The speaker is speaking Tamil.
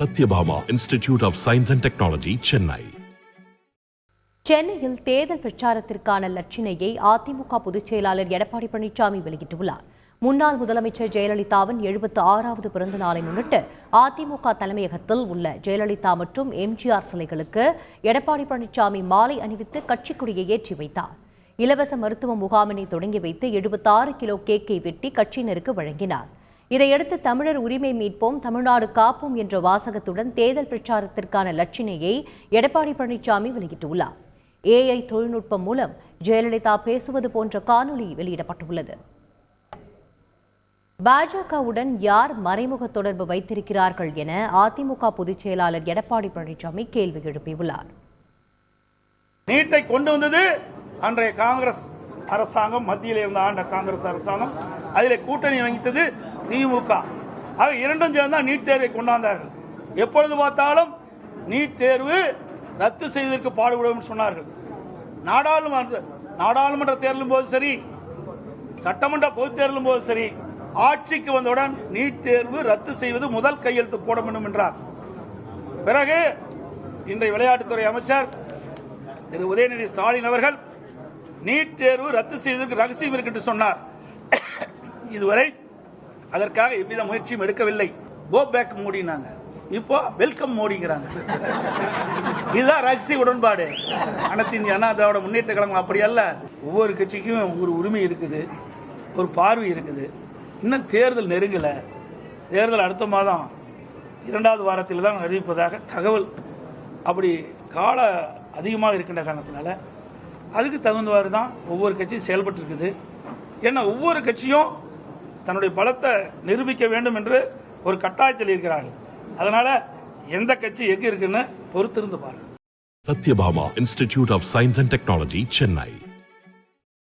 Sathyabama institute of science and technology Chennai சென்னையில் தேர்தல் பிரச்சாரத்திற்கான லட்சணையை அதிமுக பொதுச் செயலாளர் எடப்பாடி பழனிசாமி வெளியிட்டுள்ளார். முன்னாள் முதலமைச்சர் ஜெயலலிதாவின் எழுபத்து ஆறாவது பிறந்த நாளை முன்னிட்டு அதிமுக தலைமையகத்தில் உள்ள ஜெயலலிதா மற்றும் எம்ஜிஆர் சிலைகளுக்கு எடப்பாடி பழனிசாமி மாலை அணிவித்து கட்சிக் கொடியை ஏற்றி வைத்தார். இலவச மருத்துவ முகாமினை தொடங்கி வைத்து எழுபத்தாறு கிலோ கேக்கை வெட்டி கட்சியினருக்கு வழங்கினார். இதையடுத்து தமிழர் உரிமை மீட்போம் தமிழ்நாடு காப்போம் என்ற வாசகத்துடன் தேர்தல் பிரச்சாரத்திற்கான லட்சினையை எடப்பாடி பழனிசாமி வெளியிட்டுள்ளார். ஏஐ தொழில்நுட்பம் மூலம் ஜெயலலிதா பேசுவது போன்ற காணொலி வெளியிடப்பட்டுள்ளது. பாஜகவுடன் யார் மறைமுக தொடர்பு வைத்திருக்கிறார்கள் என அதிமுக பொதுச் செயலாளர் எடப்பாடி பழனிசாமி கேள்வி எழுப்பியுள்ளார். நீட்டை கொண்டு வந்தது அன்றைய காங்கிரஸ் அரசாங்கம் மத்தியில் இருந்த ஆண்ட காங்கிரஸ் அரசாங்கம் அதில் கூட்டணி வகித்தது திமுக. ஆக இரண்டும் சேர்ந்து நீட் தேர்வை கொண்டாந்தார்கள். எப்பொழுது பார்த்தாலும் நீட் தேர்வு ரத்து செய்வதற்கு பாடுபடும் சொன்னார்கள். நாடாளுமன்ற நாடாளுமன்ற தேர்தலும் போது சரி சட்டமன்ற பொதுத் தேர்தலும் போது சரி ஆட்சிக்கு வந்தவுடன் நீட் தேர்வு ரத்து செய்வது முதல் கையெழுத்து போட வேண்டும் என்றார். பிறகு இன்றைய விளையாட்டுத்துறை அமைச்சர் திரு உதயநிதி ஸ்டாலின் அவர்கள் நீட் தேர்வு ரத்து செய்வதற்கு ரகசியம் இருக்கு சொன்னார். இதுவரை அதற்காக எவ்வித முயற்சியும் எடுக்கவில்லை. கோ பேக் மோடினாங்க. இப்போ வெல்கம் மோடிங்கிறாங்க. இதுதான் ரகசிய உடன்பாடு. அனைத்து இந்திய அண்ணா திராவிட முன்னேற்ற கழகம் அப்படி அல்ல. ஒவ்வொரு கட்சிக்கும் ஒரு உரிமை இருக்குது. ஒரு பார்வை இருக்குது. இன்னும் தேர்தல் நெருங்கலை. தேர்தல் அடுத்த மாதம் இரண்டாவது வாரத்தில் தான் அறிவிப்பதாக தகவல். அப்படி கால அதிகமாக இருக்கின்ற காரணத்தினால அதுக்கு தகுந்தவாறு தான் ஒவ்வொரு கட்சியும் செயல்பட்டு இருக்குது ஏன்னா ஒவ்வொரு கட்சியும் தன்னுடைய பலத்தை நிரூபிக்க வேண்டும் என்று ஒரு கட்டாயத்தில் இருக்கிறார்கள். அதனால எந்த கட்சி எங்க இருக்குன்னு பொறுத்திருந்து பாருங்க. Sathyabama institute of science and technology Chennai.